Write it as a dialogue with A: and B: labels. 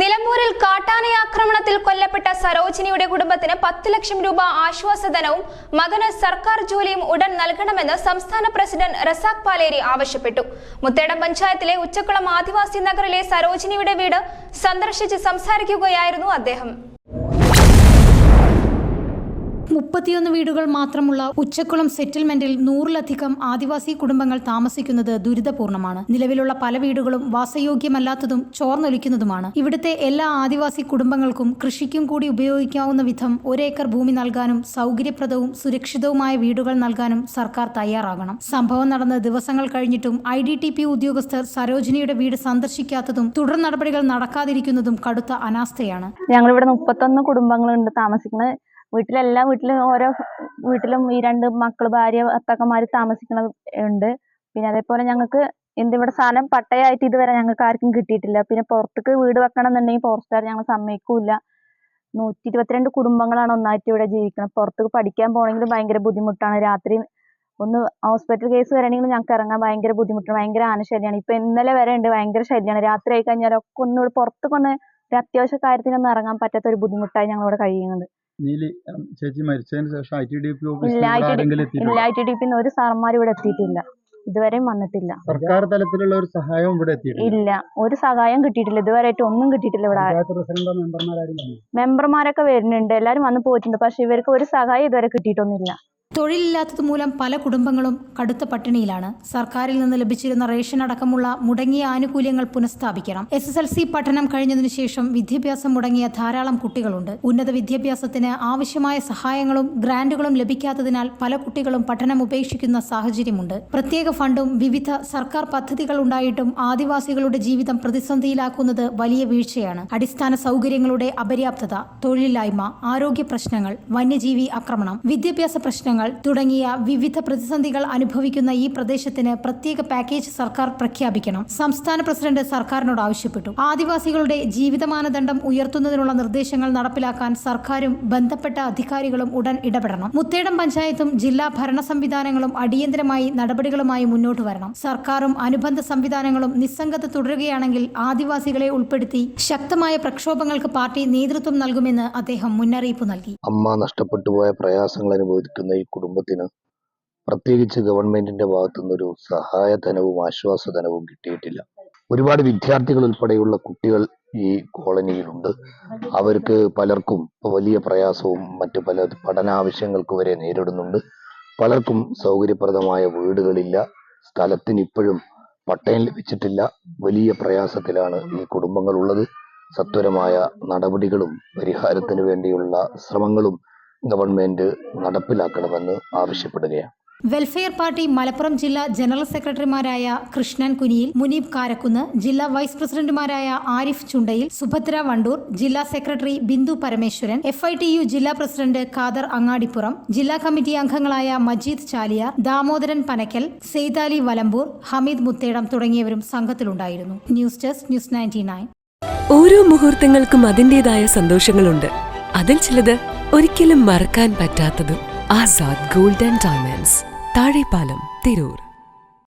A: നിലമ്പൂരിൽ കാട്ടാനയാക്രമണത്തിൽ കൊല്ലപ്പെട്ട സരോജിനിയുടെ കുടുംബത്തിന് പത്ത് ലക്ഷം രൂപ ആശ്വാസധനവും മകന് സർക്കാർ ജോലിയും ഉടൻ നൽകണമെന്ന് സംസ്ഥാന പ്രസിഡന്റ് റസാഖ് പാലേരി ആവശ്യപ്പെട്ടു. മുത്തേടം പഞ്ചായത്തിലെ ഉച്ചക്കുളം ആദിവാസി നഗറിലെ സരോജിനിയുടെ വീട് സന്ദർശിച്ച് സംസാരിക്കുകയായിരുന്നു അദ്ദേഹം.
B: മുപ്പത്തിയൊന്ന് വീടുകൾ മാത്രമുള്ള ഉച്ചക്കുളം സെറ്റിൽമെന്റിൽ നൂറിലധികം ആദിവാസി കുടുംബങ്ങൾ താമസിക്കുന്നത് ദുരിതപൂർണമാണ്. നിലവിലുള്ള പല വീടുകളും വാസയോഗ്യമല്ലാത്തതും ചോർന്നൊലിക്കുന്നതുമാണ്. ഇവിടുത്തെ എല്ലാ ആദിവാസി കുടുംബങ്ങൾക്കും കൃഷിക്കും കൂടി ഉപയോഗിക്കാവുന്ന വിധം ഒരേക്കർ ഭൂമി നൽകാനും സൗകര്യപ്രദവും സുരക്ഷിതവുമായ വീടുകൾ നൽകാനും സർക്കാർ തയ്യാറാകണം. സംഭവം നടന്ന ദിവസങ്ങൾ കഴിഞ്ഞിട്ടും ഐ ഡി ടി പി ഉദ്യോഗസ്ഥർ സരോജിനിയുടെ വീട് സന്ദർശിക്കാത്തതും തുടർ നടപടികൾ നടക്കാതിരിക്കുന്നതും കടുത്ത അനാസ്ഥയാണ്.
C: ഞങ്ങളിവിടെ മുപ്പത്തൊന്ന് കുടുംബങ്ങളുണ്ട് താമസിക്കുന്നത്. വീട്ടിലെല്ലാ വീട്ടിലും ഓരോ വീട്ടിലും ഈ രണ്ട് മക്കൾ ഭാര്യ ഭർത്താക്കന്മാർ താമസിക്കുന്നത് ഉണ്ട്. പിന്നെ അതേപോലെ ഞങ്ങൾക്ക് എന്ത് ഇവിടെ സ്ഥലം പട്ടയായിട്ട് ഇതുവരെ ഞങ്ങൾക്ക് ആർക്കും കിട്ടിയിട്ടില്ല. പിന്നെ പുറത്തേക്ക് വീട് വെക്കണം എന്നുണ്ടെങ്കിൽ ഫോറസ്റ്റുകാർ ഞങ്ങൾ സമ്മതിക്കൂല. നൂറ്റി ഇരുപത്തിരണ്ട് കുടുംബങ്ങളാണ് ഒന്നായിട്ട് ഇവിടെ ജീവിക്കുന്നത് പുറത്തേക്ക് പഠിക്കാൻ പോകണമെങ്കിലും ഭയങ്കര ബുദ്ധിമുട്ടാണ്. രാത്രി ഒന്ന് ഹോസ്പിറ്റൽ കേസ് വരണമെങ്കിലും ഞങ്ങൾക്ക് ഇറങ്ങാൻ ഭയങ്കര ബുദ്ധിമുട്ടാണ്. ഭയങ്കര ആനശല്യമാണ് ഇപ്പം ഇന്നലെ വരെ ഉണ്ട്. ഭയങ്കര ശല്യമാണ് രാത്രി ആയി കഴിഞ്ഞാൽ ഒക്കെ ഒന്നുകൂടി പുറത്തേക്കൊന്ന് ഒരു അത്യാവശ്യ കാര്യത്തിനൊന്നും ഇറങ്ങാൻ പറ്റാത്ത ഒരു ബുദ്ധിമുട്ടായി ഞങ്ങളിവിടെ കഴിയുന്നത്.
D: നീലി ചേച്ചി മരിച്ചതിന് ശേഷം ഐ ടി ഡി പി
C: ഇല്ല
D: ഓഫീസിൽ
C: ഐ ടി ഡി ഒരു സാറന്മാരും ഇവിടെ എത്തിയിട്ടില്ല. ഇതുവരെയും വന്നിട്ടില്ല.
D: സർക്കാർ തലത്തിലുള്ള ഒരു സഹായം ഇവിടെ
C: ഇല്ല ഒരു സഹായം കിട്ടിയിട്ടില്ല. ഇതുവരെയായിട്ട് ഒന്നും കിട്ടിയിട്ടില്ല ഇവിടെ. മെമ്പർമാരൊക്കെ വരുന്നുണ്ട്. എല്ലാരും വന്ന് പോയിട്ടുണ്ട്. പക്ഷെ ഇവർക്ക് ഒരു സഹായം ഇതുവരെ കിട്ടിയിട്ടൊന്നുമില്ല.
B: തൊഴിലില്ലാത്തത് മൂലം പല കുടുംബങ്ങളും കടുത്ത പട്ടിണിയിലാണ്. സർക്കാരിൽ നിന്ന് ലഭിച്ചിരുന്ന റേഷൻ അടക്കമുള്ള മുടങ്ങിയ ആനുകൂല്യങ്ങൾ പുനഃസ്ഥാപിക്കണം. എസ് എസ് എൽ സി പഠനം കഴിഞ്ഞതിനു ശേഷം വിദ്യാഭ്യാസം മുടങ്ങിയ ധാരാളം കുട്ടികളുണ്ട്. ഉന്നത വിദ്യാഭ്യാസത്തിന് ആവശ്യമായ സഹായങ്ങളും ഗ്രാന്റുകളും ലഭിക്കാത്തതിനാൽ പല കുട്ടികളും പഠനം ഉപേക്ഷിക്കുന്ന സാഹചര്യമുണ്ട്. പ്രത്യേക ഫണ്ടും വിവിധ സർക്കാർ പദ്ധതികൾ ഉണ്ടായിട്ടും ആദിവാസികളുടെ ജീവിതം പ്രതിസന്ധിയിലാക്കുന്നത് വലിയ വീഴ്ചയാണ്. അടിസ്ഥാന സൗകര്യങ്ങളുടെ അപര്യാപ്തത തൊഴിലില്ലായ്മ ആരോഗ്യ പ്രശ്നങ്ങൾ വന്യജീവി ആക്രമണം വിദ്യാഭ്യാസ പ്രശ്നങ്ങൾ തുടങ്ങിയ വിവിധ പ്രതിസന്ധികൾ അനുഭവിക്കുന്ന ഈ പ്രദേശത്തിന് പ്രത്യേക പാക്കേജ് സർക്കാർ പ്രഖ്യാപിക്കണം. സംസ്ഥാന പ്രസിഡന്റ് സർക്കാരിനോട് ആവശ്യപ്പെട്ടു. ആദിവാസികളുടെ ജീവിത മാനദണ്ഡം ഉയർത്തുന്നതിനുള്ള നിർദ്ദേശങ്ങൾ നടപ്പിലാക്കാൻ സർക്കാരും ബന്ധപ്പെട്ട അധികാരികളും ഉടൻ ഇടപെടണം. മുത്തേടം പഞ്ചായത്തും ജില്ലാ ഭരണ സംവിധാനങ്ങളും അടിയന്തരമായി നടപടികളുമായി മുന്നോട്ട് വരണം. സർക്കാരും അനുബന്ധ സംവിധാനങ്ങളും നിസ്സംഗത തുടരുകയാണെങ്കിൽ ആദിവാസികളെ ഉൾപ്പെടുത്തി ശക്തമായ പ്രക്ഷോഭങ്ങൾക്ക് പാർട്ടി നേതൃത്വം നൽകുമെന്ന് അദ്ദേഹം മുന്നറിയിപ്പ് നൽകി.
E: അമ്മ നഷ്ടപ്പെട്ടു പോയ പ്രയാസങ്ങൾ അനുഭവിക്കുന്ന ഈ കുടുംബത്തിന് പ്രത്യേകിച്ച് ഗവൺമെന്റിന്റെ ഭാഗത്തുനിന്ന് ഒരു സഹായധനവും ആശ്വാസധനവും കിട്ടിയിട്ടില്ല. ഒരുപാട് വിദ്യാർത്ഥികൾ ഉൾപ്പെടെയുള്ള കുട്ടികൾ ഈ കോളനിയിലുണ്ട്. അവർക്ക് പലർക്കും വലിയ പ്രയാസവും മറ്റു പല പഠനാവശ്യങ്ങൾക്ക് വരെ നേരിടുന്നുണ്ട്. പലർക്കും സൗകര്യപ്രദമായ വീടുകളില്ല. സ്ഥലത്തിന് ഇപ്പോഴും പട്ടയം ലഭിച്ചിട്ടില്ല. വലിയ പ്രയാസത്തിലാണ് ഈ കുടുംബങ്ങൾ ഉള്ളത് സത്വരമായ നടപടികളും പരിഹാരത്തിന് വേണ്ടിയുള്ള ശ്രമങ്ങളും ഗവൺമെന്റ് നടപ്പിലാക്കണമെന്ന് ആവശ്യപ്പെടുകയാണ്.
B: വെൽഫെയർ പാർട്ടി മലപ്പുറം ജില്ലാ ജനറൽ സെക്രട്ടറിമാരായ കൃഷ്ണൻ കുനിയിൽ മുനീബ് കാരക്കുന്ന് ജില്ലാ വൈസ് പ്രസിഡന്റുമാരായ ആരിഫ് ചുണ്ടയിൽ സുഭദ്ര വണ്ടൂർ ജില്ലാ secretary Bindu Parameswaran F I T U ജില്ലാ പ്രസിഡന്റ് ഖാദർ അങ്ങാടിപ്പുറം ജില്ലാ കമ്മിറ്റി അംഗങ്ങളായ മജീദ് ചാലിയാർ ദാമോദരൻ പനക്കൽ സെയ്താലി വലമ്പൂർ ഹമീദ് മുത്തേടം തുടങ്ങിയവരും സംഘത്തിലുണ്ടായിരുന്നു. News desk news ninety nine.
F: ഓരോ മുഹൂർത്തങ്ങൾക്കും അതിന്റെതായ സന്തോഷങ്ങളുണ്ട്. അതിൽ ചിലത് ഒരിക്കലും മറക്കാൻ പറ്റാത്തതും ആസാദ് ഗോൾഡൻ ഡയമണ്ട്സ് താഴെപ്പാലം തിരൂർ.